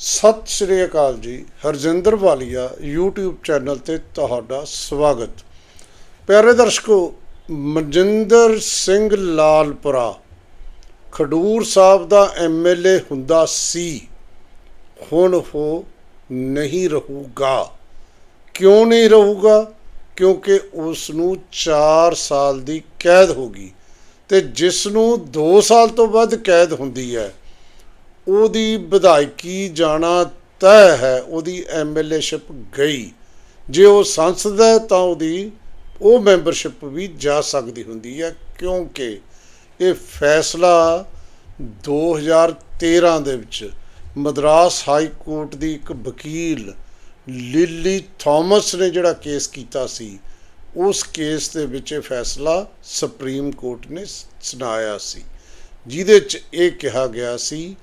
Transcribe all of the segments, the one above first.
ਸਤਿ ਸ਼੍ਰੀ ਅਕਾਲ ਜੀ, ਹਰਜਿੰਦਰ ਵਾਲੀਆ YouTube channel ਤੇ ਤੁਹਾਡਾ ਸਵਾਗਤ। ਪਿਆਰੇ ਦਰਸ਼ਕੋ, ਮਨਜਿੰਦਰ ਸਿੰਘ ਲਾਲਪੁਰਾ, ਖਡੂਰ ਸਾਹਿਬ ਦਾ ਐਮਐਲਏ ਹੁੰਦਾ ਸੀ, ਹੁਣ ਉਹ ਨਹੀਂ ਰਹੂਗਾ। ਕਿਉਂ ਨਹੀਂ ਰਹੂਗਾ? ਕਿਉਂਕਿ ਉਸ ਨੂੰ 4 ਸਾਲ ਦੀ ਕੈਦ ਹੋ ਗਈ ਤੇ ਜਿਸ ਨੂੰ 2 ਸਾਲ ਤੋਂ ਵੱਧ ਕੈਦ ਹੁੰਦੀ ਹੈ ਉਹਦੀ ਵਿਧਾਇਕੀ ਜਾਣਾ ਤੈਅ ਹੈ, ਉਹਦੀ ਐਮਐਲਏਸ਼ਿਪ ਗਈ। ਜੇ ਉਹ ਸੰਸਦ ਹੈ ਤਾਂ ਉਹਦੀ, ਉਹ ਮੈਂਬਰਸ਼ਿਪ ਵੀ ਜਾ ਸਕਦੀ ਹੁੰਦੀ ਹੈ, ਕਿਉਂਕਿ ਇਹ ਫੈਸਲਾ 2013 ਦੇ ਵਿੱਚ ਮਦਰਾਸ ਹਾਈ ਕੋਰਟ ਦੀ ਇੱਕ ਵਕੀਲ ਲਿਲੀ ਥਾਮਸ ਨੇ ਜਿਹੜਾ ਕੇਸ ਕੀਤਾ ਸੀ, ਉਸ ਕੇਸ ਦੇ ਵਿੱਚ ਇਹ ਫੈਸਲਾ ਸੁਪਰੀਮ ਕੋਰਟ ਨੇ ਸੁਣਾਇਆ ਸੀ। ਜਿਹਦੇ 'ਚ ਇਹ ਕਿਹਾ ਗਿਆ ਸੀ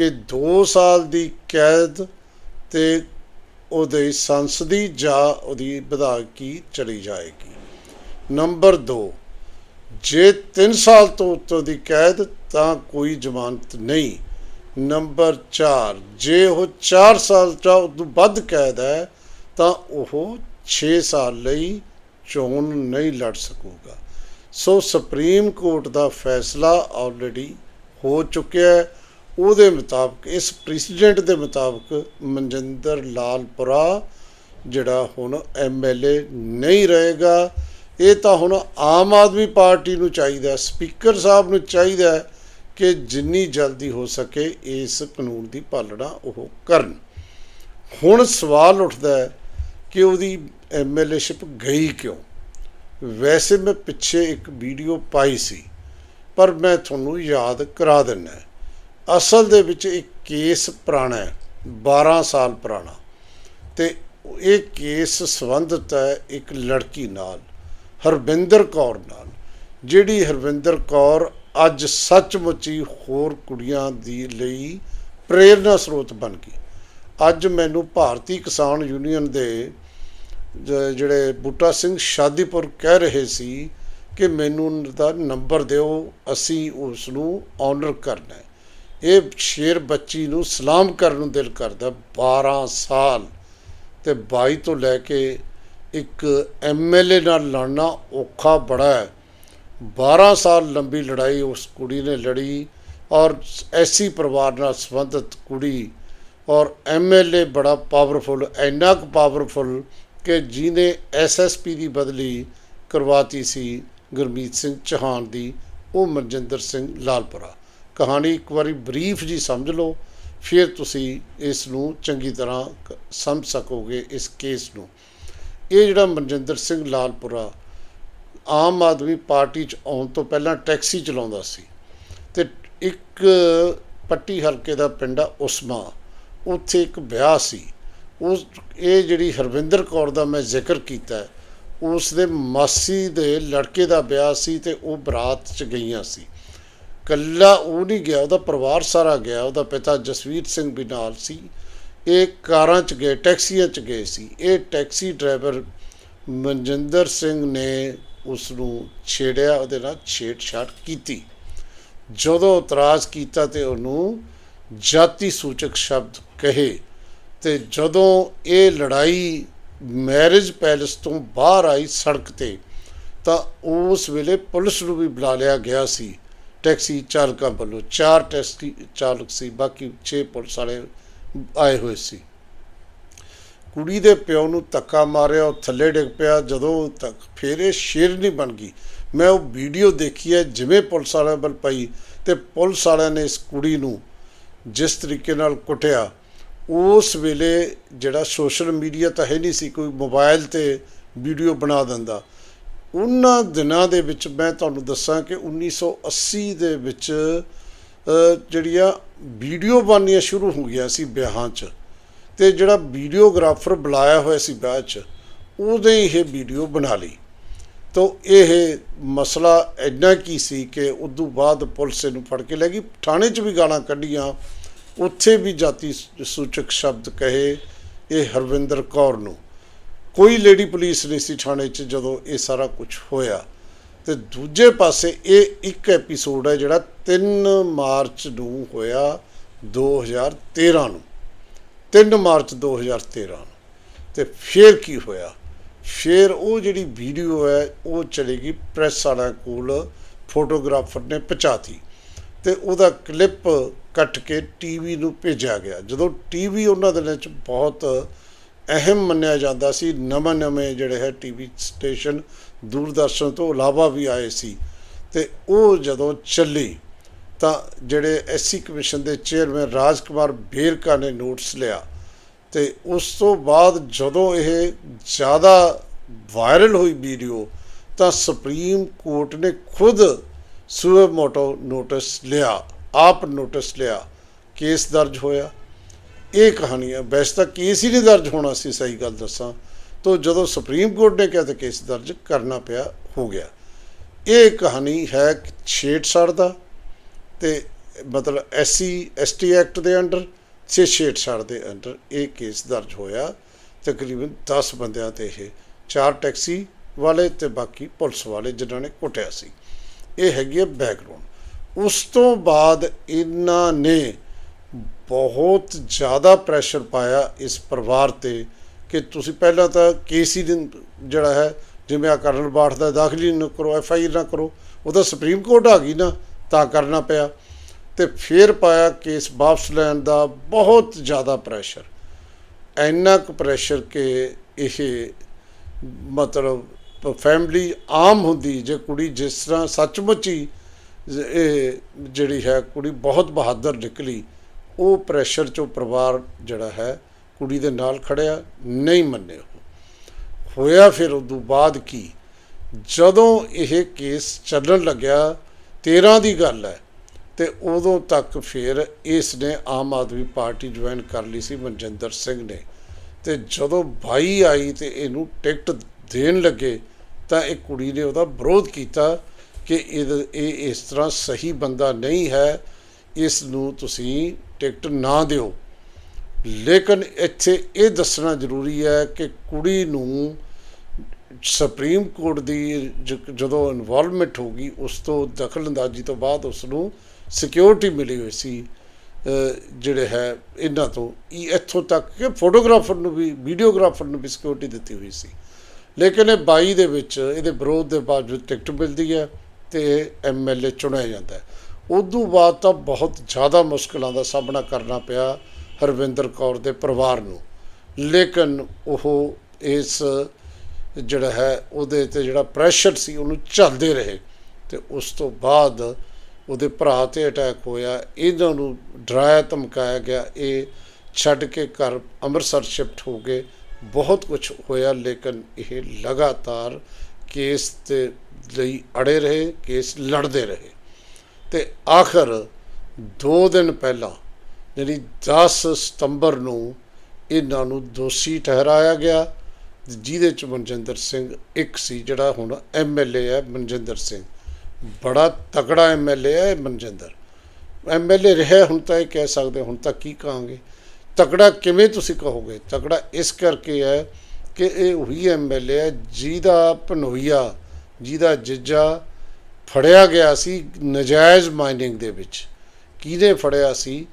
ਕਿ 2 ਸਾਲ ਦੀ ਕੈਦ ਤੇ ਉਹਦੇ ਸੰਸਦੀ ਜਾਂ ਉਹਦੀ ਵਿਧਾਇਕੀ ਚਲੀ ਜਾਏਗੀ। ਨੰਬਰ 2 ਜੇ 3 ਸਾਲ ਤੋਂ ਉੱਤੋਂ ਦੀ ਕੈਦ, ਤਾਂ ਕੋਈ ਜ਼ਮਾਨਤ ਨਹੀਂ। ਨੰਬਰ 4 ਜੇ ਉਹ 4 ਸਾਲ ਤੋਂ ਉਦੋਂ ਵੱਧ ਕੈਦ ਹੈ, ਤਾਂ ਉਹ 6 ਸਾਲ ਲਈ ਚੋਣ ਨਹੀਂ ਲੜ ਸਕੂਗਾ। ਸੋ ਸੁਪਰੀਮ ਕੋਰਟ ਦਾ ਫੈਸਲਾ ਆਲਰੇਡੀ ਹੋ ਚੁੱਕਿਆ ਹੈ। ਉਹਦੇ ਮੁਤਾਬਕ, ਇਸ ਪ੍ਰੈਸੀਡੈਂਟ ਦੇ ਮੁਤਾਬਕ ਮਨਜਿੰਦਰ ਲਾਲਪੁਰਾ ਜਿਹੜਾ ਹੁਣ ਐਮਐਲਏ ਨਹੀਂ ਰਹੇਗਾ। ਇਹ ਤਾਂ ਹੁਣ ਆਮ ਆਦਮੀ ਪਾਰਟੀ ਨੂੰ ਚਾਹੀਦਾ, ਸਪੀਕਰ ਸਾਹਿਬ ਨੂੰ ਚਾਹੀਦਾ ਕਿ ਜਿੰਨੀ ਜਲਦੀ ਹੋ ਸਕੇ ਇਸ ਕਾਨੂੰਨ ਦੀ ਪਾਲਣਾ ਉਹ ਕਰਨ। ਹੁਣ ਸਵਾਲ ਉੱਠਦਾ ਹੈ ਕਿ ਉਹਦੀ ਐਮਐਲਏਸ਼ਿਪ ਗਈ ਕਿਉਂ? ਵੈਸੇ ਮੈਂ ਪਿੱਛੇ ਇੱਕ ਵੀਡੀਓ ਪਾਈ ਸੀ, ਪਰ ਮੈਂ ਤੁਹਾਨੂੰ ਯਾਦ ਕਰਾ ਦਿੰਦਾ। ਅਸਲ ਦੇ ਵਿੱਚ ਇੱਕ ਕੇਸ ਪੁਰਾਣਾ ਹੈ 12 ਸਾਲ ਪੁਰਾਣਾ। ਤੇ ਇਹ ਕੇਸ ਸੰਬੰਧਿਤ ਹੈ ਇੱਕ ਲੜਕੀ ਨਾਲ, ਹਰਵਿੰਦਰ ਕੌਰ ਨਾਲ, ਜਿਹੜੀ ਹਰਵਿੰਦਰ ਕੌਰ ਅੱਜ ਸੱਚਮੁੱਚ ਹੀ ਹੋਰ ਕੁੜੀਆਂ ਦੀ ਲਈ ਪ੍ਰੇਰਨਾ ਸਰੋਤ ਬਣ ਗਈ। ਅੱਜ ਮੈਨੂੰ ਭਾਰਤੀ ਕਿਸਾਨ ਯੂਨੀਅਨ ਦੇ ਜਿਹੜੇ ਬੂਟਾ ਸਿੰਘ ਸ਼ਾਦੀਪੁਰ ਕਹਿ ਰਹੇ ਸੀ ਕਿ ਮੈਨੂੰ ਦਾ ਨੰਬਰ ਦਿਓ, ਅਸੀਂ ਉਸ ਨੂੰ ਆਨਰ ਕਰਨਾ ਹੈ। ਇਹ ਸ਼ੇਰ ਬੱਚੀ ਨੂੰ ਸਲਾਮ ਕਰਨ ਨੂੰ ਦਿਲ ਕਰਦਾ 12 ਸਾਲ ਤੇ 22 ਤੋਂ ਲੈ ਕੇ ਇੱਕ ਐਮਐਲਏ ਨਾਲ ਲੜਨਾ ਔਖਾ ਬੜਾ ਹੈ। 12 ਸਾਲ ਲੰਬੀ ਲੜਾਈ ਉਸ ਕੁੜੀ ਨੇ ਲੜੀ ਔਰ ਐਸੀ ਪਰਿਵਾਰ ਨਾਲ ਸੰਬੰਧਿਤ ਕੁੜੀ ਔਰ ਐਮਐਲਏ ਬੜਾ ਪਾਵਰਫੁਲ, ਇੰਨਾ ਕੁ ਪਾਵਰਫੁਲ ਕਿ ਜਿਹਨੇ ਐਸਐਸਪੀ ਦੀ ਬਦਲੀ ਕਰਵਾਤੀ ਸੀ ਗੁਰਮੀਤ ਸਿੰਘ ਚੌਹਾਨ ਦੀ, ਉਹ ਮਨਜਿੰਦਰ ਸਿੰਘ ਲਾਲਪੁਰਾ। ਕਹਾਣੀ ਇੱਕ ਵਾਰੀ ਬਰੀਫ ਜੀ ਸਮਝ ਲਓ ਫਿਰ ਤੁਸੀਂ ਇਸ ਨੂੰ ਚੰਗੀ ਤਰ੍ਹਾਂ ਕ- ਸਮਝ ਸਕੋਗੇ ਇਸ ਕੇਸ ਨੂੰ। ਇਹ ਜਿਹੜਾ ਮਨਜਿੰਦਰ ਸਿੰਘ ਲਾਲਪੁਰਾ ਆਮ ਆਦਮੀ ਪਾਰਟੀ ਚ ਆਉਣ ਤੋਂ ਪਹਿਲਾਂ ਟੈਕਸੀ ਚਲਾਉਂਦਾ ਸੀ ਤੇ ਇੱਕ ਪੱਟੀ ਹਲਕੇ ਦਾ ਪਿੰਡ ਆ ਉਸਮਾ ਉੱਥੇ ਇੱਕ ਵਿਆਹ ਸੀ। ਉਸ ਇਹ ਜਿਹੜੀ ਹਰਵਿੰਦਰ ਕੌਰ ਦਾ ਮੈਂ ਜ਼ਿਕਰ ਕੀਤਾ ਹੈ, ਉਸ ਦੇ ਮਾਸੀ ਦੇ ਲੜਕੇ ਦਾ ਵਿਆਹ ਸੀ ਤੇ ਉਹ ਬਰਾਤ ਚ ਗਈਆਂ ਸੀ। ਕੱਲਾ ਉਹ ਨਹੀਂ ਗਿਆ, ਉਹਦਾ ਪਰਿਵਾਰ ਸਾਰਾ ਗਿਆ, ਉਹਦਾ ਪਿਤਾ ਜਸਵੀਰ ਸਿੰਘ ਵੀ ਨਾਲ ਸੀ। ਇਹ ਕਾਰਾਂ 'ਚ ਗਏ, ਟੈਕਸੀਆਂ 'ਚ ਗਏ ਸੀ। ਇਹ ਟੈਕਸੀ ਡਰਾਈਵਰ ਮਨਜਿੰਦਰ ਸਿੰਘ ਨੇ ਉਸ ਨੂੰ ਛੇੜਿਆ, ਉਹਦੇ ਨਾਲ ਛੇੜਛਾੜ ਕੀਤੀ। ਜਦੋਂ ਇਤਰਾਜ਼ ਕੀਤਾ ਤੇ ਉਹਨੂੰ ਜਾਤੀ ਸੂਚਕ ਸ਼ਬਦ ਕਹੇ ਤੇ ਜਦੋਂ ਇਹ ਲੜਾਈ ਮੈਰਿਜ ਪੈਲਸ ਤੋਂ ਬਾਹਰ ਆਈ ਸੜਕ ਤੇ, ਤਾਂ ਉਸ ਵੇਲੇ ਪੁਲਿਸ ਨੂੰ ਵੀ ਬੁਲਾ ਲਿਆ ਗਿਆ ਸੀ। ਟੈਕਸੀ ਚਾਲਕਾਂ ਵੱਲੋਂ, ਚਾਰ ਟੈਕਸੀ ਚਾਲਕ ਸੀ, ਬਾਕੀ 6 ਪੁਲਿਸ ਵਾਲੇ ਆਏ ਹੋਏ ਸੀ। ਕੁੜੀ ਦੇ ਪਿਓ ਨੂੰ ਧੱਕਾ ਮਾਰਿਆ, ਉਹ ਥੱਲੇ ਡਿੱਗ ਪਿਆ। ਜਦੋਂ ਤੱਕ ਫਿਰ ਇਹ ਨਹੀਂ ਬਣ ਗਈ, ਮੈਂ ਉਹ ਵੀਡੀਓ ਦੇਖੀ ਹੈ, ਜਿਵੇਂ ਪੁਲਿਸ ਵਾਲਿਆਂ ਵੱਲ ਪਈ ਤੇ ਪੁਲਿਸ ਵਾਲਿਆਂ ਨੇ ਇਸ ਕੁੜੀ ਨੂੰ ਜਿਸ ਤਰੀਕੇ ਨਾਲ ਕੁੱਟਿਆ, ਉਸ ਵੇਲੇ ਜਿਹੜਾ ਸੋਸ਼ਲ ਮੀਡੀਆ ਤਾਂ ਹੈ ਨਹੀਂ ਸੀ, ਕੋਈ ਮੋਬਾਈਲ ਤੇ ਵੀਡੀਓ ਬਣਾ ਦਿੰਦਾ। ਉਹਨਾਂ ਦਿਨਾਂ ਦੇ ਵਿੱਚ ਮੈਂ ਤੁਹਾਨੂੰ ਦੱਸਾਂ ਕਿ 1980 ਦੇ ਵਿੱਚ ਜਿਹੜੀਆਂ ਵੀਡੀਓ ਬਣਨੀਆਂ ਸ਼ੁਰੂ ਹੋ ਗਿਆ ਸੀ ਵਿਆਹਾਂ 'ਚ ਤੇ ਜਿਹੜਾ ਵੀਡੀਓਗ੍ਰਾਫਰ ਬੁਲਾਇਆ ਹੋਇਆ ਸੀ ਵਿਆਹ 'ਚ, ਉਹਦੇ ਇਹ ਵੀਡੀਓ ਬਣਾ ਲਈ। ਤਾਂ ਇਹ ਮਸਲਾ ਇੰਨਾ ਕੀ ਸੀ ਕਿ ਉਦੋਂ ਬਾਅਦ ਪੁਲਿਸ ਇਹਨੂੰ ਫੜ ਕੇ ਲੈ ਗਈ। ਥਾਣੇ 'ਚ ਵੀ ਗਾਲਾਂ ਕੱਢੀਆਂ, ਉੱਥੇ ਵੀ ਜਾਤੀ ਸੂਚਕ ਸ਼ਬਦ ਕਹੇ ਇਹ ਹਰਵਿੰਦਰ ਕੌਰ ਨੂੰ। ਕੋਈ ਲੇਡੀ ਪੁਲਿਸ ਨਹੀਂ ਸੀ ਥਾਣੇ 'ਚ ਜਦੋਂ ਇਹ ਸਾਰਾ ਕੁਝ ਹੋਇਆ। ਤੇ ਦੂਜੇ ਪਾਸੇ ਇਹ ਇੱਕ ਐਪੀਸੋਡ ਹੈ ਜਿਹੜਾ 3 ਮਾਰਚ ਨੂੰ ਹੋਇਆ 2013 ਨੂੰ। 3 ਮਾਰਚ 2013 ਨੂੰ। ਤੇ ਫਿਰ ਕੀ ਹੋਇਆ? ਫਿਰ ਉਹ ਜਿਹੜੀ ਵੀਡੀਓ ਹੈ, ਉਹ ਚਲੇਗੀ ਪ੍ਰੈਸ ਵਾਲਿਆਂ ਕੋਲ, ਫੋਟੋਗ੍ਰਾਫਰ ਨੇ ਪਹੁੰਚਾਤੀ। ਤੇ ਉਹਦਾ ਕਲਿੱਪ ਕੱਟ ਕੇ ਟੀਵੀ ਨੂੰ ਭੇਜਿਆ ਗਿਆ। ਜਦੋਂ ਟੀਵੀ ਉਹਨਾਂ ਦਿਨਾਂ 'ਚ ਬਹੁਤ ਅਹਿਮ ਮੰਨਿਆ ਜਾਂਦਾ ਸੀ। ਨਵੇਂ ਨਵੇਂ ਜਿਹੜੇ ਹੈ ਟੀਵੀ ਸਟੇਸ਼ਨ ਦੂਰਦਰਸ਼ਨ ਤੋਂ ਇਲਾਵਾ ਵੀ ਆਏ ਸੀ। ਤੇ ਉਹ ਜਦੋਂ ਚੱਲੀ ਤਾਂ ਜਿਹੜੇ ਐਸਸੀ ਕਮਿਸ਼ਨ ਦੇ ਚੇਅਰਮੈਨ ਰਾਜਕੁਮਾਰ ਬੇਰਕਾ ਨੇ ਨੋਟਿਸ ਲਿਆ ਤੇ ਉਸ ਤੋਂ ਬਾਅਦ ਜਦੋਂ ਇਹ ਜ਼ਿਆਦਾ ਵਾਇਰਲ ਹੋਈ ਵੀਡੀਓ ਤਾਂ ਸੁਪਰੀਮ ਕੋਰਟ ਨੇ ਖੁਦ ਸੂਏ ਮੋਟੋ ਨੋਟਿਸ ਲਿਆ, ਆਪ ਨੋਟਿਸ ਲਿਆ। ਕੇਸ ਦਰਜ ਹੋਇਆ। ਇਹ ਕਹਾਣੀ ਹੈ। ਵੈਸੇ ਤਾਂ ਕੇਸ ਹੀ ਨਹੀਂ ਦਰਜ ਹੋਣਾ ਸੀ, ਸਹੀ ਗੱਲ ਦੱਸਾਂ। ਤੋਂ ਜਦੋਂ ਸੁਪਰੀਮ ਕੋਰਟ ਨੇ ਕਿਹਾ ਤਾਂ ਕੇਸ ਦਰਜ ਕਰਨਾ ਪਿਆ, ਹੋ ਗਿਆ। ਇਹ ਕਹਾਣੀ ਹੈ ਛੇੜਛਾੜ ਦਾ ਤੇ ਮਤਲਬ ਐਸਸੀ, ਐਸਟੀ ਐਕਟ ਦੇ ਅੰਡਰ ਛੇ ਛੇੜਛਾੜ ਦੇ ਅੰਡਰ ਇਹ ਕੇਸ ਦਰਜ ਹੋਇਆ। ਤਕਰੀਬਨ 10 ਬੰਦਿਆਂ ਤੇ ਇਹ, ਚਾਰ ਟੈਕਸੀ ਵਾਲੇ ਤੇ ਬਾਕੀ ਪੁਲਿਸ ਵਾਲੇ ਜਿਨ੍ਹਾਂ ਨੇ ਕੁੱਟਿਆ ਸੀ। ਇਹ ਹੈਗੀ ਹੈ ਬੈਕਗ੍ਰਾਉਂਡ ਉਸ ਤੋਂ ਬਾਅਦ ਇਹਨਾਂ ਨੇ ਬਹੁਤ ਜ਼ਿਆਦਾ ਪ੍ਰੈਸ਼ਰ ਪਾਇਆ ਇਸ ਪਰਿਵਾਰ ਤੇ ਕਿ ਤੁਸੀਂ ਪਹਿਲਾਂ ਤਾਂ ਕੇਸ ਹੀ ਜਿਹੜਾ ਹੈ, ਜਿਵੇਂ ਆ ਕਰਨ ਬਾਠ ਦਾ ਦਾਖਲੀ ਨਾ ਕਰੋ ਐਫ ਆਈ ਨਾ ਕਰੋ ਉਹਦਾ ਸੁਪਰੀਮ ਕੋਰਟ ਆ ਗਈ ਨਾ, ਤਾਂ ਕਰਨਾ ਪਿਆ। ਤੇ ਫਿਰ ਪਾਇਆ ਕੇਸ ਵਾਪਸ ਲੈਣ ਦਾ ਬਹੁਤ ਜ਼ਿਆਦਾ ਪ੍ਰੈਸ਼ਰ ਇੰਨਾ ਕੁ ਪ੍ਰੈਸ਼ਰ ਕਿ ਇਹ ਮਤਲਬ ਫੈਮਿਲੀ ਆਮ ਹੁੰਦੀ, ਜੇ ਕੁੜੀ ਜਿਸ ਤਰ੍ਹਾਂ ਸੱਚਮੁੱਚ ਹੀ ਇਹ ਜਿਹੜੀ ਹੈ, ਕੁੜੀ ਬਹੁਤ ਬਹਾਦਰ ਨਿਕਲੀ ਉਹ ਪ੍ਰੈਸ਼ਰ ਚੋਂ ਪਰਿਵਾਰ ਜਿਹੜਾ ਹੈ, ਕੁੜੀ ਦੇ ਨਾਲ ਖੜਿਆ, ਨਹੀਂ ਮੰਨੇ ਉਹ ਹੋਇਆ ਫਿਰ ਉਦੋਂ ਬਾਅਦ ਕੀ? ਜਦੋਂ ਇਹ ਕੇਸ ਚੱਲਣ ਲੱਗਿਆ 13 ਦੀ ਗੱਲ ਹੈ, ਤੇ ਉਦੋਂ ਤੱਕ ਫਿਰ ਇਸ ਨੇ ਆਮ ਆਦਮੀ ਪਾਰਟੀ ਜੁਆਇਨ ਕਰ ਲਈ ਸੀ, ਮਨਜਿੰਦਰ ਸਿੰਘ ਨੇ। ਤੇ ਜਦੋਂ ਭਾਈ ਆਈ ਤੇ ਇਹਨੂੰ ਟਿਕਟ ਦੇਣ ਲੱਗੇ, ਤਾਂ ਇਹ ਕੁੜੀ ਨੇ ਉਹਦਾ ਵਿਰੋਧ ਕੀਤਾ ਕਿ ਇਹ ਇਹ ਇਸ ਤਰ੍ਹਾਂ ਸਹੀ ਬੰਦਾ ਨਹੀਂ ਹੈ ਇਸ ਨੂੰ ਤੁਸੀਂ ਟਿਕਟ ਨਾ ਦਿਓ। ਲੇਕਿਨ ਇੱਥੇ ਇਹ ਦੱਸਣਾ ਜ਼ਰੂਰੀ ਹੈ ਕਿ ਕੁੜੀ ਨੂੰ ਸੁਪਰੀਮ ਕੋਰਟ ਦੀ ਜਦੋਂ ਇਨਵੋਲਵਮੈਂਟ ਹੋ ਗਈ, ਉਸ ਤੋਂ ਦਖਲਅੰਦਾਜ਼ੀ ਤੋਂ ਬਾਅਦ ਉਸ ਨੂੰ ਸਿਕਿਉਰਿਟੀ ਮਿਲੀ ਹੋਈ ਸੀ ਜਿਹੜੇ ਹੈ ਇਹਨਾਂ ਤੋਂ। ਇਹ ਇੱਥੋਂ ਤੱਕ ਕਿ ਫੋਟੋਗ੍ਰਾਫਰ ਨੂੰ ਵੀ, ਵੀਡੀਓਗ੍ਰਾਫਰ ਨੂੰ ਵੀ ਸਿਕਿਉਰਿਟੀ ਦਿੱਤੀ ਹੋਈ ਸੀ। ਲੇਕਿਨ ਇਹ 22 ਦੇ ਵਿੱਚ, ਇਹਦੇ ਵਿਰੋਧ ਦੇ ਬਾਵਜੂਦ ਟਿਕਟ ਮਿਲਦੀ ਹੈ ਤੇ ਐਮਐਲਏ ਚੁਣਿਆ ਜਾਂਦਾ ਹੈ। ਉਦੋਂ ਬਾਅਦ ਤਾਂ ਬਹੁਤ ਜ਼ਿਆਦਾ ਮੁਸ਼ਕਲਾਂ ਦਾ ਸਾਹਮਣਾ ਕਰਨਾ ਪਿਆ ਹਰਵਿੰਦਰ ਕੌਰ ਦੇ ਪਰਿਵਾਰ ਨੂੰ। ਲੇਕਿਨ ਉਹ ਇਸ ਜਿਹੜਾ ਹੈ, ਉਹਦੇ ਤੇ ਜਿਹੜਾ ਪ੍ਰੈਸ਼ਰ ਸੀ, ਉਹਨੂੰ ਝੱਲਦੇ ਰਹੇ ਤੇ ਉਸ ਤੋਂ ਬਾਅਦ ਉਹਦੇ ਭਰਾ ਤੇ ਅਟੈਕ ਹੋਇਆ। ਇਹਨਾਂ ਨੂੰ ਡਰਾਇਆ, ਧਮਕਾਇਆ ਗਿਆ। ਇਹ ਛੱਡ ਕੇ ਘਰ ਅੰਮ੍ਰਿਤਸਰ ਸ਼ਿਫਟ ਹੋ ਗਏ। ਬਹੁਤ ਕੁਝ ਹੋਇਆ, ਲੇਕਿਨ ਇਹ ਲਗਾਤਾਰ ਕੇਸ ਤੇ ਲਈ ਅੜੇ ਰਹੇ, ਕੇਸ ਲੜਦੇ ਰਹੇ। ਤੇ ਆਖਰ 2 ਦਿਨ ਪਹਿਲਾਂ ਜਿਹੜੀ 10 ਸਤੰਬਰ ਨੂੰ ਇਹਨਾਂ ਨੂੰ ਦੋਸ਼ੀ ਠਹਿਰਾਇਆ ਗਿਆ, ਜਿਹਦੇ ਚ ਮਨਜਿੰਦਰ ਸਿੰਘ ਇੱਕ ਸੀ, ਜਿਹੜਾ ਹੁਣ ਐਮਐਲਏ ਹੈ, ਮਨਜਿੰਦਰ ਸਿੰਘ। ਬੜਾ ਤਕੜਾ ਐਮਐਲਏ ਹੈ ਮਨਜਿੰਦਰ। ਐਮਐਲਏ ਰਿਹਾ, ਹੁਣ ਤਾਂ ਇਹ ਕਹਿ ਸਕਦੇ, ਹੁਣ ਤਾਂ ਕੀ ਕਹਾਂਗੇ? ਤਕੜਾ ਕਿਵੇਂ ਤੁਸੀਂ ਕਹੋਗੇ? ਤਕੜਾ ਇਸ ਕਰਕੇ ਹੈ ਕਿ ਇਹ ਉਹੀ ਐਮਐਲਏ ਹੈ ਜਿਹਦਾ ਭਨੋਈਆ, ਜਿਹਦਾ ਜੱਜਾ ਫੜਿਆ ਗਿਆ ਸੀ ਨਜਾਇਜ਼ ਮਾਈਨਿੰਗ ਦੇ ਵਿੱਚ। ਕਿਹਨੇ ਫੜਿਆ ਸੀ?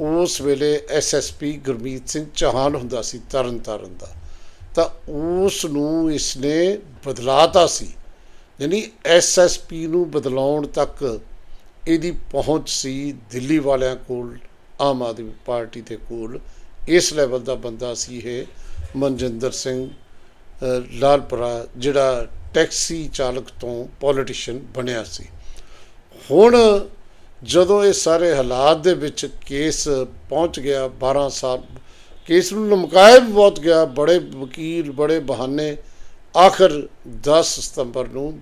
ਉਸ ਵੇਲੇ ਐਸਐਸਪੀ ਗੁਰਮੀਤ ਸਿੰਘ ਚੌਹਾਨ ਹੁੰਦਾ ਸੀ ਤਰਨ ਤਾਰਨ ਦਾ। ਤਾਂ ਉਸ ਨੂੰ ਇਸਨੇ ਬਦਲਾਤਾ ਸੀ। ਯਾਨੀ ਐਸਐਸਪੀ ਨੂੰ ਬਦਲਾਉਣ ਤੱਕ ਇਹਦੀ ਪਹੁੰਚ ਸੀ ਦਿੱਲੀ ਵਾਲਿਆਂ ਕੋਲ, ਆਮ ਆਦਮੀ ਪਾਰਟੀ ਦੇ ਕੋਲ। ਇਸ ਲੈਵਲ ਦਾ ਬੰਦਾ ਸੀ ਇਹ ਮਨਜਿੰਦਰ ਸਿੰਘ ਲਾਲਪੁਰਾ, ਜਿਹੜਾ ਟੈਕਸੀ ਚਾਲਕ ਤੋਂ ਪੋਲੀਟੀਸ਼ੀਅਨ ਬਣਿਆ ਸੀ। ਹੁਣ ਜਦੋਂ ਇਹ ਸਾਰੇ ਹਾਲਾਤ ਦੇ ਵਿੱਚ ਕੇਸ ਪਹੁੰਚ ਗਿਆ 12 ਸਾਲ, ਕੇਸ ਨੂੰ ਲਮਕਾਇਆ ਵੀ ਬਹੁਤ ਗਿਆ, ਬੜੇ ਵਕੀਲ, ਬੜੇ ਬਹਾਨੇ, ਆਖਰ 10 ਸਤੰਬਰ ਨੂੰ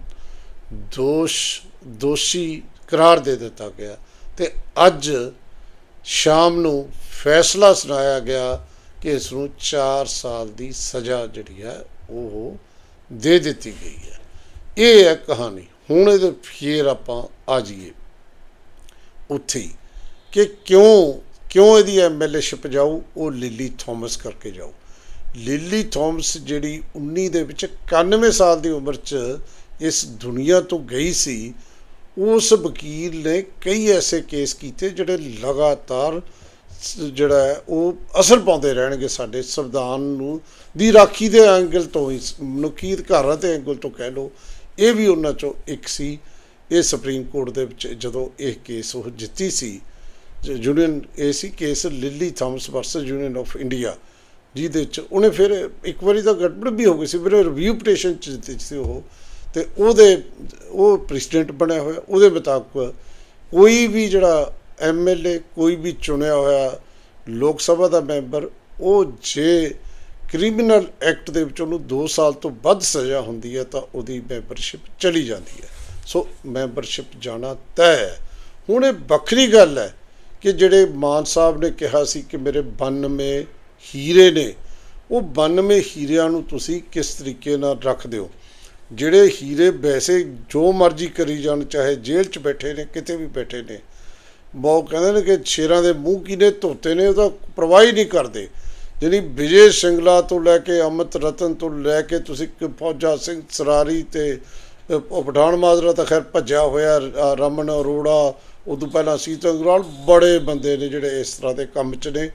ਦੋਸ਼, ਦੋਸ਼ੀ ਕਰਾਰ ਦੇ ਦਿੱਤਾ ਗਿਆ ਤੇ ਅੱਜ ਸ਼ਾਮ ਨੂੰ ਫੈਸਲਾ ਸੁਣਾਇਆ ਗਿਆ ਕਿ ਇਸ ਨੂੰ 4 ਸਾਲ ਦੀ ਸਜ਼ਾ ਜਿਹੜੀ ਹੈ, ਉਹ ਦੇ ਦਿੱਤੀ ਗਈ ਹੈ। ਇਹ ਹੈ ਕਹਾਣੀ। ਹੁਣ ਇਹਦੇ ਫੇਰ ਆਪਾਂ ਆ ਜਾਈਏ। ਉੱਥੇ ਹੀ ਕਿ ਕਿਉਂ ਕਿਉਂ ਇਹਦੀ ਐਮਐਲਏਸ਼ਿਪ ਜਾਊ, ਉਹ ਲਿਲੀ ਥਾਮਸ ਕਰਕੇ ਜਾਊ। ਲਿਲੀ ਥਾਮਸ ਜਿਹੜੀ 19 ਦੇ ਵਿੱਚ 91 ਸਾਲ ਦੀ ਉਮਰ 'ਚ ਇਸ ਦੁਨੀਆ ਤੋਂ ਗਈ ਸੀ, ਉਸ ਵਕੀਲ ਨੇ ਕਈ ਐਸੇ ਕੇਸ ਕੀਤੇ ਜਿਹੜੇ ਲਗਾਤਾਰ ਜਿਹੜਾ ਹੈ, ਉਹ ਅਸਰ ਪਾਉਂਦੇ ਰਹਿਣਗੇ ਸਾਡੇ ਸੰਵਿਧਾਨ ਨੂੰ। ਦੀ ਰਾਖੀ ਦੇ ਐਂਗਲ ਤੋਂ ਹੀ, ਮਨੁੱਖੀ ਅਧਿਕਾਰਾਂ ਦੇ ਐਂਗਲ ਤੋਂ ਕਹਿ ਲਓ, ਇਹ ਵੀ ਉਹਨਾਂ ਚੋਂ ਇੱਕ ਸੀ। ਇਹ ਸੁਪਰੀਮ ਕੋਰਟ ਦੇ ਵਿੱਚ ਜਦੋਂ ਇਹ ਕੇਸ ਉਹ ਜਿੱਤੀ ਸੀ ਯੂਨੀਅਨ, ਇਹ ਸੀ case Lily Thomas versus Union of India, ਜਿਹਦੇ ਵਿੱਚ ਉਹਨੇ ਫਿਰ ਇੱਕ ਵਾਰੀ ਤਾਂ ਗੜਬੜ ਵੀ ਹੋ ਗਈ ਸੀ, ਫਿਰ ਰਿਵਿਊ ਪਟੀਸ਼ਨ ਚ ਜਿੱਤੀ ਸੀ ਉਹ। ਤੇ ਉਹਦੇ, ਉਹ ਪ੍ਰੈਜ਼ੀਡੈਂਟ ਬਣਿਆ ਹੋਇਆ, ਉਹਦੇ ਮੁਤਾਬਕ ਕੋਈ ਵੀ ਜਿਹੜਾ ਐਮਐਲਏ ਕੋਈ ਵੀ ਚੁਣਿਆ ਹੋਇਆ ਲੋਕ ਸਭਾ ਦਾ ਮੈਂਬਰ, ਉਹ ਜੇ ਕ੍ਰਿਮੀਨਲ ਐਕਟ ਦੇ ਵਿੱਚ ਉਹਨੂੰ 2 ਸਾਲ ਤੋਂ ਵੱਧ ਸਜ਼ਾ ਹੁੰਦੀ ਹੈ ਤਾਂ ਉਹਦੀ ਮੈਂਬਰਸ਼ਿਪ ਚਲੀ ਜਾਂਦੀ ਹੈ। ਸੋ ਮੈਂਬਰਸ਼ਿਪ ਜਾਣਾ ਤੈਅ ਹੈ। ਹੁਣ ਇਹ ਵੱਖਰੀ ਗੱਲ ਹੈ ਕਿ ਜਿਹੜੇ ਮਾਨ ਸਾਹਿਬ ਨੇ ਕਿਹਾ ਸੀ ਕਿ ਮੇਰੇ 92 ਹੀਰੇ ਨੇ, ਉਹ 92 ਹੀਰਿਆਂ ਨੂੰ ਤੁਸੀਂ ਕਿਸ ਤਰੀਕੇ ਨਾਲ ਰੱਖਦੇ ਹੋ ਜਿਹੜੇ ਹੀਰੇ ਵੈਸੇ ਜੋ ਮਰਜ਼ੀ ਕਰੀ ਜਾਣ, ਚਾਹੇ ਜੇਲ੍ਹ 'ਚ ਬੈਠੇ ਨੇ, ਕਿਤੇ ਵੀ ਬੈਠੇ ਨੇ ਬਹੁਤ ਕਹਿੰਦੇ ਨੇ ਕਿ ਸ਼ੇਰਾਂ ਦੇ ਮੂੰਹ ਕਿਨੇ ਧੋਤੇ ਨੇ ਉਹਦਾ ਪਰਵਾਹ ਹੀ ਨਹੀਂ ਕਰਦੇ। ਜਿਹੜੀ ਵਿਜੇ ਸਿੰਗਲਾ ਤੋਂ ਲੈ ਕੇ ਅਮਿਤ ਰਤਨ ਤੋਂ ਲੈ ਕੇ ਤੁਸੀਂ ਫੌਜਾ ਸਿੰਘ ਸਰਾਰੀ ਤੇ ਅ, ਪਠਾਨ ਮਾਜਰਾ ਤਾਂ ਖੈਰ ਭੱਜਿਆ ਹੋਇਆ ਰਮਨ ਅਰੋੜਾ ਉਦੋਂ ਪਹਿਲਾਂ ਸੀਤਾ ਅਗਰਵਾਲ ਬੜੇ ਬੰਦੇ ਨੇ ਜਿਹੜੇ ਇਸ ਤਰ੍ਹਾਂ ਦੇ ਕੰਮ 'ਚ ਨੇ।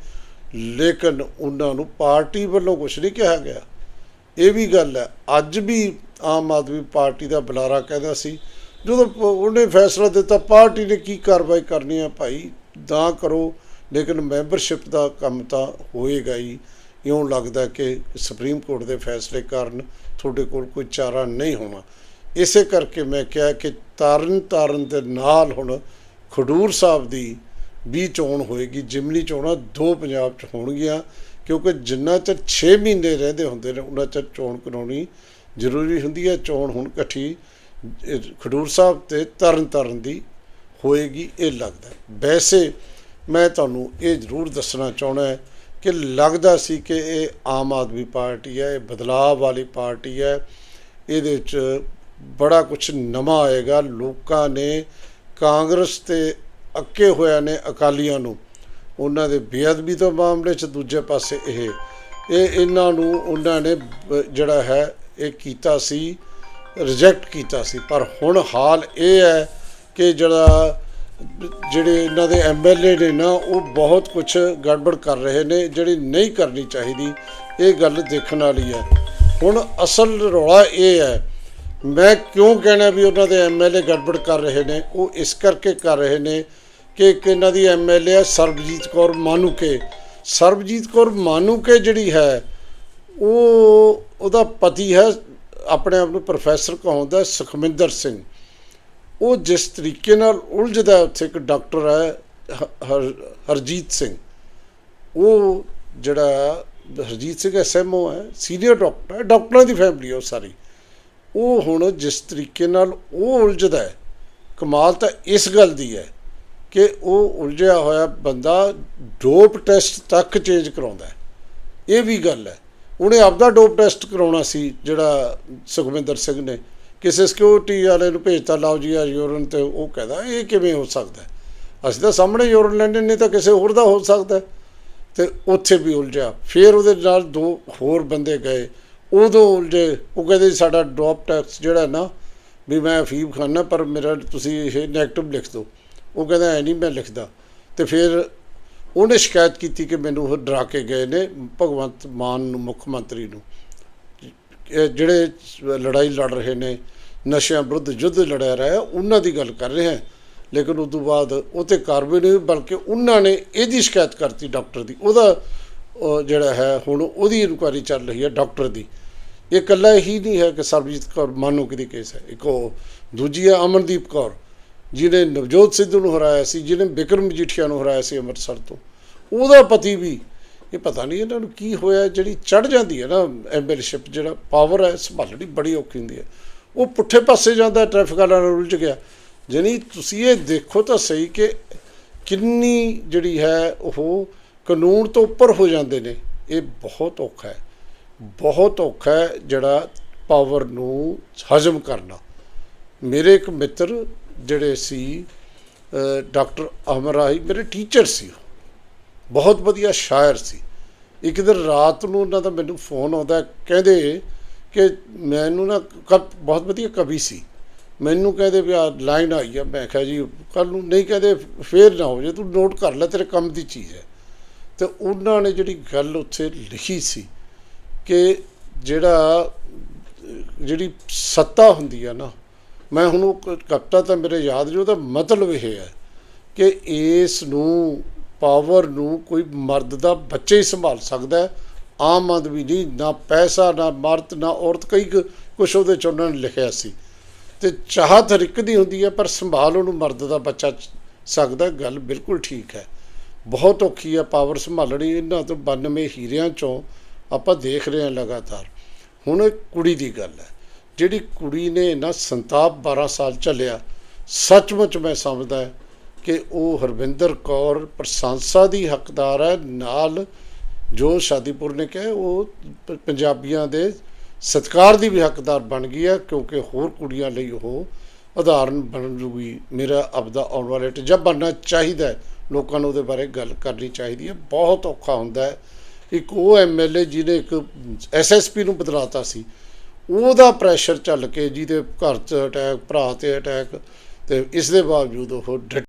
ਲੇਕਿਨ ਉਹਨਾਂ ਨੂੰ ਪਾਰਟੀ ਵੱਲੋਂ ਕੁਝ ਨਹੀਂ ਕਿਹਾ ਗਿਆ। ਇਹ ਵੀ ਗੱਲ ਹੈ ਅੱਜ ਵੀ ਆਮ ਆਦਮੀ ਪਾਰਟੀ ਦਾ ਬੁਲਾਰਾ ਕਹਿੰਦਾ ਸੀ ਜਦੋਂ ਪ- ਉਹਨੇ ਫੈਸਲਾ ਦਿੱਤਾ, ਪਾਰਟੀ ਨੇ ਕੀ ਕਾਰਵਾਈ ਕਰਨੀ ਆ ਭਾਈ? ਤਾਂ ਕਰੋ, ਲੇਕਿਨ ਮੈਂਬਰਸ਼ਿਪ ਦਾ ਕੰਮ ਤਾਂ ਹੋਏਗਾ ਹੀ। ਇਉਂ ਲੱਗਦਾ ਕਿ ਸੁਪਰੀਮ ਕੋਰਟ ਦੇ ਫੈਸਲੇ ਕਾਰਨ ਤੁਹਾਡੇ ਕੋਲ ਕੋਈ ਚਾਰਾ ਨਹੀਂ ਹੋਣਾ। ਇਸੇ ਕਰਕੇ ਮੈਂ ਕਿਹਾ ਕਿ ਤਾਰਨ ਤਾਰਨ ਦੇ ਨਾਲ ਹੁਣ ਖਡੂਰ ਸਾਹਿਬ ਦੀ ਵੀ ਚੋਣ ਹੋਏਗੀ। ਜਿਮਨੀ ਚੋਣਾਂ ਦੋ ਪੰਜਾਬ 'ਚ ਹੋਣਗੀਆਂ, ਕਿਉਂਕਿ ਜਿੰਨਾ ਚਿਰ 6 ਮਹੀਨੇ ਰਹਿੰਦੇ ਹੁੰਦੇ ਨੇ, ਉਹਨਾਂ ਚਿਰ ਚੋਣ ਕਰਾਉਣੀ ਜ਼ਰੂਰੀ ਹੁੰਦੀ ਹੈ। ਚੋਣ ਹੁਣ ਇਕੱਠੀ ਖਡੂਰ ਸਾਹਿਬ ਤੇ ਤਰਨ ਤਰਨ ਦੀ ਹੋਏਗੀ, ਇਹ ਲੱਗਦਾ ਵੈਸੇ ਮੈਂ ਤੁਹਾਨੂੰ ਇਹ ਜ਼ਰੂਰ ਦੱਸਣਾ ਚਾਹਣਾ ਹੈ ਕਿ ਲੱਗਦਾ ਸੀ ਕਿ ਇਹ ਆਮ ਆਦਮੀ ਪਾਰਟੀ ਹੈ, ਇਹ ਬਦਲਾਅ ਵਾਲੀ ਪਾਰਟੀ ਹੈ। ਇਹਦੇ ਵਿੱਚ ਬੜਾ ਕੁਝ ਨਵਾਂ ਆਏਗਾ। ਲੋਕਾਂ ਨੇ ਕਾਂਗਰਸ ਤੇ ਅੱਕੇ ਹੋਇਆ ਨੇ ਅਕਾਲੀਆਂ ਨੂੰ। ਉਹਨਾਂ ਦੇ ਬੇਅਦਬੀ ਤੋਂ ਮਾਮਲੇ 'ਚ ਦੂਜੇ ਪਾਸੇ ਇਹ। ਇਹ ਇਹਨਾਂ ਨੂੰ, ਉਹਨਾਂ ਨੇ ਜਿਹੜਾ ਹੈ, ਇਹ ਕੀਤਾ ਸੀ ਰਿਜੈਕਟ ਕੀਤਾ ਸੀ। ਪਰ ਹੁਣ ਹਾਲ ਇਹ ਹੈ ਕਿ ਜਿਹੜਾ ਜਿਹੜੇ ਇਹਨਾਂ ਦੇ ਐਮਐਲਏ ਨੇ ਨਾ, ਉਹ ਬਹੁਤ ਕੁਝ ਗੜਬੜ ਕਰ ਰਹੇ ਨੇ। ਜਿਹੜੀ ਨਹੀਂ ਕਰਨੀ ਚਾਹੀਦੀ, ਇਹ ਗੱਲ ਦੇਖਣ ਵਾਲੀ ਹੈ। ਹੁਣ ਅਸਲ ਰੌਲਾ ਇਹ ਹੈ, ਮੈਂ ਕਿਉਂ ਕਹਿਣਾ ਵੀ ਉਹਨਾਂ ਦੇ ਐਮਐਲਏ ਗੜਬੜ ਕਰ ਰਹੇ ਨੇ? ਉਹ ਇਸ ਕਰਕੇ ਕਰ ਰਹੇ ਨੇ ਕਿ ਇੱਕ ਇਹਨਾਂ ਦੀ ਐਮਐਲਏ ਹੈ ਸਰਬਜੀਤ ਕੌਰ ਮਾਨੂਕੇ। ਸਰਬਜੀਤ ਕੌਰ ਮਾਨੂਕੇ ਜਿਹੜੀ ਹੈ, ਉਹ ਉਹਦਾ ਪਤੀ ਹੈ ਆਪਣੇ ਆਪ ਨੂੰ ਪ੍ਰੋਫੈਸਰ ਕਹਾਉਂਦਾ ਸੁਖਮਿੰਦਰ ਸਿੰਘ। ਉਹ ਜਿਸ ਤਰੀਕੇ ਨਾਲ ਉਲਝਦਾ ਉੱਥੇ ਇੱਕ ਡਾਕਟਰ ਹੈ ਹਰ, ਹਰਜੀਤ ਸਿੰਘ। ਉਹ ਜਿਹੜਾ ਹਰਜੀਤ ਸਿੰਘ ਐਸਐਮਓ ਹੈ, ਸੀਨੀਅਰ ਡਾਕਟਰ ਹੈ, ਡਾਕਟਰਾਂ ਦੀ ਫੈਮਿਲੀ ਹੈ ਉਹ ਸਾਰੀ। ਉਹ ਹੁਣ ਜਿਸ ਤਰੀਕੇ ਨਾਲ ਉਹ ਉਲਝਦਾ ਹੈ, ਕਮਾਲ ਤਾਂ ਇਸ ਗੱਲ ਦੀ ਹੈ ਕਿ ਉਹ ਉਲਝਿਆ ਹੋਇਆ ਬੰਦਾ ਡੋਪ ਟੈਸਟ ਤੱਕ ਚੇਂਜ ਕਰਾਉਂਦਾ ਇਹ ਵੀ ਗੱਲ ਹੈ। ਉਹਨੇ ਆਪਦਾ ਡੋਪ ਟੈਸਟ ਕਰਾਉਣਾ ਸੀ, ਜਿਹੜਾ ਸੁਖਵਿੰਦਰ ਸਿੰਘ ਨੇ। ਕਿਸੇ ਸਿਕਿਉਰਿਟੀ ਵਾਲੇ ਨੂੰ ਭੇਜਤਾ, ਲਾਓ ਜੀ ਆ ਯੂਰਨ ਤੇ ਉਹ ਕਹਿੰਦਾ, ਇਹ ਕਿਵੇਂ ਹੋ ਸਕਦਾ ਅਸੀਂ ਤਾਂ ਸਾਹਮਣੇ ਯੂਰਨ ਲੈਂਦੇ ਨਹੀਂ ਤਾਂ ਕਿਸੇ ਹੋਰ ਦਾ ਹੋ ਸਕਦਾ ਹੈ। ਤੇ ਉੱਥੇ ਵੀ ਉਲਝਿਆ। ਫਿਰ ਉਹਦੇ ਨਾਲ ਦੋ ਹੋਰ ਬੰਦੇ ਗਏ। ਉਦੋਂ ਉਲਝੇ। ਉਹ ਕਹਿੰਦੇ ਜੀ ਸਾਡਾ ਡ੍ਰੌਪ ਟੈਕਸ ਜਿਹੜਾ ਨਾ, ਵੀ ਮੈਂ ਅਫੀਮ ਖਾਨਾ ਪਰ ਮੇਰਾ ਤੁਸੀਂ ਇਹ 네ਗੇਟਿਵ ਲਿਖ ਦਿਓ। ਉਹ ਕਹਿੰਦਾ, ਐ ਨਹੀਂ ਮੈਂ ਲਿਖਦਾ। ਤੇ ਫਿਰ ਉਹਨੇ ਸ਼ਿਕਾਇਤ ਕੀਤੀ ਕਿ ਮੈਨੂੰ ਉਹ ਡਰਾ ਕੇ ਗਏ ਨੇ ਭਗਵੰਤ ਮਾਨ ਨੂੰ, ਮੁੱਖ ਮੰਤਰੀ ਨੂੰ। ਇਹ ਜਿਹੜੇ ਲੜਾਈ ਲੜ ਰਹੇ ਨੇ, ਨਸ਼ਿਆਂ ਵਿਰੁੱਧ ਯੁੱਧ ਲੜਿਆ ਰਿਹਾ ਉਹਨਾਂ ਦੀ ਗੱਲ ਕਰ ਰਹੇ ਹਾਂ। ਲੇਕਿਨ ਉਸ ਤੋਂ ਬਾਅਦ ਉਹ ਤੇ ਕਾਰਵਾਈ ਨਹੀਂ, ਬਲਕਿ ਉਹਨਾਂ ਨੇ ਇਹਦੀ ਸ਼ਿਕਾਇਤ ਕਰਤੀ ਡਾਕਟਰ ਦੀ। ਉਹਦਾ ਜਿਹੜਾ ਹੈ, ਹੁਣ ਉਹਦੀ ਇਨਕੁਆਇਰੀ ਚੱਲ ਰਹੀ ਹੈ ਡਾਕਟਰ ਦੀ। ਇਹ ਇਕੱਲਾ ਹੀ ਨਹੀਂ ਹੈ ਕਿ ਸਰਬਜੀਤ ਕੌਰ ਮਾਨੂ ਦੀ ਕੇਸ ਹੈ। ਇੱਕ ਉਹ, ਦੂਜੀ ਹੈ ਅਮਨਦੀਪ ਕੌਰ। ਜਿਹਨੇ ਨਵਜੋਤ ਸਿੱਧੂ ਨੂੰ ਹਰਾਇਆ ਸੀ, ਜਿਹਨੇ ਬਿਕਰਮ ਮਜੀਠੀਆ ਨੂੰ ਹਰਾਇਆ ਸੀ ਅੰਮ੍ਰਿਤਸਰ ਤੋਂ, ਉਹਦਾ ਪਤੀ ਵੀ, ਇਹ ਪਤਾ ਨਹੀਂ ਇਹਨਾਂ ਨੂੰ ਕੀ ਹੋਇਆ, ਜਿਹੜੀ ਚੜ ਜਾਂਦੀ ਹੈ ਨਾ ਐਮਐਲਸ਼ਿਪ ਜਿਹੜਾ ਪਾਵਰ ਹੈ, ਸੰਭਾਲਣੀ ਬੜੀ ਔਖੀ ਹੁੰਦੀ ਹੈ। ਉਹ ਪੁੱਠੇ ਪਾਸੇ ਜਾਂਦਾ ਟ੍ਰੈਫਿਕ ਵਾਲਾ ਨਾਲ ਉਲਝ ਗਿਆ। ਜਾਣੀ ਤੁਸੀਂ ਇਹ ਦੇਖੋ ਤਾਂ ਸਹੀ ਕਿ ਕਿੰਨੀ ਜਿਹੜੀ ਹੈ ਉਹ ਕਾਨੂੰਨ ਤੋਂ ਉੱਪਰ ਹੋ ਜਾਂਦੇ ਨੇ, ਇਹ ਬਹੁਤ ਔਖਾ ਹੈ। ਬਹੁਤ ਔਖਾ ਹੈ ਜਿਹੜਾ ਪਾਵਰ ਨੂੰ ਹਜ਼ਮ ਕਰਨਾ। ਮੇਰੇ ਇੱਕ ਮਿੱਤਰ ਜਿਹੜੇ ਸੀ ਡਾਕਟਰ ਅਮਰਾਈ ਮੇਰੇ ਟੀਚਰ ਸੀ ਬਹੁਤ ਵਧੀਆ ਸ਼ਾਇਰ ਸੀ। ਇੱਕ ਦਿਨ ਰਾਤ ਨੂੰ ਉਹਨਾਂ ਦਾ ਮੈਨੂੰ ਫੋਨ ਆਉਂਦਾ, ਕਹਿੰਦੇ ਕਿ ਮੈਨੂੰ ਨਾ ਕ- ਬਹੁਤ ਵਧੀਆ ਕਵੀ ਸੀ। ਮੈਨੂੰ ਕਹਿੰਦੇ ਵੀ ਆ ਲਾਈਨ ਆਈ ਆ। ਮੈਂ ਕਿਹਾ ਜੀ ਕੱਲ ਨੂੰ ਨਹੀਂ ਕਹਿੰਦੇ, ਫੇਰ ਨਾ ਹੋ ਜੇ, ਤੂੰ ਨੋਟ ਕਰ ਲੈ, ਤੇਰੇ ਕੰਮ ਦੀ ਚੀਜ਼ ਹੈ। ਤੇ ਉਹਨਾਂ ਨੇ ਜਿਹੜੀ ਗੱਲ ਉੱਥੇ ਲਿਖੀ ਸੀ ਕਿ ਜਿਹੜਾ, ਜਿਹੜੀ ਸੱਤਾ ਹੁੰਦੀ ਆ ਨਾ ਮੈਂ ਹੁਣ ਉਹ ਕ- ਕਵਿਤਾ ਤਾਂ ਮੇਰੇ ਯਾਦ ਨਹੀਂ, ਉਹਦਾ ਮਤਲਬ ਇਹ ਹੈ ਕਿ ਇਸ ਨੂੰ, ਪਾਵਰ ਨੂੰ ਕੋਈ ਮਰਦ ਦਾ ਬੱਚੇ ਹੀ ਸੰਭਾਲ ਸਕਦਾ ਹੈ। ਆਮ ਆਦਮੀ ਨਹੀਂ, ਨਾ ਪੈਸਾ, ਨਾ ਮਰਦ, ਨਾ ਔਰਤ, ਕਈ ਕੁਛ ਉਹਦੇ ਚ ਉਹਨਾਂ ਨੇ ਲਿਖਿਆ ਸੀ। ਤੇ ਚਾਹਤ ਹਰ ਇੱਕ ਦੀ ਹੁੰਦੀ ਹੈ, ਪਰ ਸੰਭਾਲ ਉਹਨੂੰ ਮਰਦ ਦਾ ਬੱਚਾ ਸਕਦਾ, ਗੱਲ ਬਿਲਕੁਲ ਠੀਕ ਹੈ। ਬਹੁਤ ਔਖੀ ਹੈ ਪਾਵਰ ਸੰਭਾਲਣੀ, ਇਹਨਾਂ ਤੋਂ 92 ਹੀਰਿਆਂ ਚੋਂ ਆਪਾਂ ਦੇਖ ਰਹੇ ਹਾਂ ਲਗਾਤਾਰ। ਹੁਣ ਇੱਕ ਕੁੜੀ ਦੀ ਗੱਲ ਹੈ। ਜਿਹੜੀ ਕੁੜੀ ਨੇ ਨਾ ਸੰਤਾਪ 12 ਸਾਲ ਚੱਲਿਆ ਸੱਚਮੁੱਚ ਮੈਂ ਸਮਝਦਾ ਕਿ ਉਹ ਹਰਵਿੰਦਰ ਕੌਰ ਪ੍ਰਸ਼ੰਸਾ ਦੀ ਹੱਕਦਾਰ ਹੈ। ਨਾਲ ਜੋ ਸ਼ਾਦੀਪੁਰ ਨੇ ਕਿਹਾ, ਉਹ ਪੰਜਾਬੀਆਂ ਦੇ ਸਤਿਕਾਰ ਦੀ ਵੀ ਹੱਕਦਾਰ ਬਣ ਗਈ ਹੈ, ਕਿਉਂਕਿ ਹੋਰ ਕੁੜੀਆਂ ਲਈ ਉਹ ਉਦਾਹਰਨ ਬਣ ਜੂਗੀ ਮੇਰਾ ਆਪਦਾ ਆਉਣ ਵਾਲੇ ਟ ਜਬ ਬਣਨਾ ਚਾਹੀਦਾ ਲੋਕਾਂ ਨੂੰ ਉਹਦੇ ਬਾਰੇ ਗੱਲ ਕਰਨੀ ਚਾਹੀਦੀ ਹੈ। ਬਹੁਤ ਔਖਾ ਹੁੰਦਾ ਹੈ। ਇੱਕ ਉਹ ਐਮਐਲਏ ਜਿਹਨੇ ਇੱਕ ਐਸਐਸਪੀ ਨੂੰ ਬਦਲਾਤਾ ਸੀ। ਉਹਦਾ ਪ੍ਰੈਸ਼ਰ ਚੱਲ ਕੇ ਜਿਹਦੇ ਘਰ 'ਚ ਅਟੈਕ ਭਰਾ ਤੇ ਅਟੈਕ ਅਤੇ ਇਸ ਦੇ ਬਾਵਜੂਦ ਉਹ ਡਟ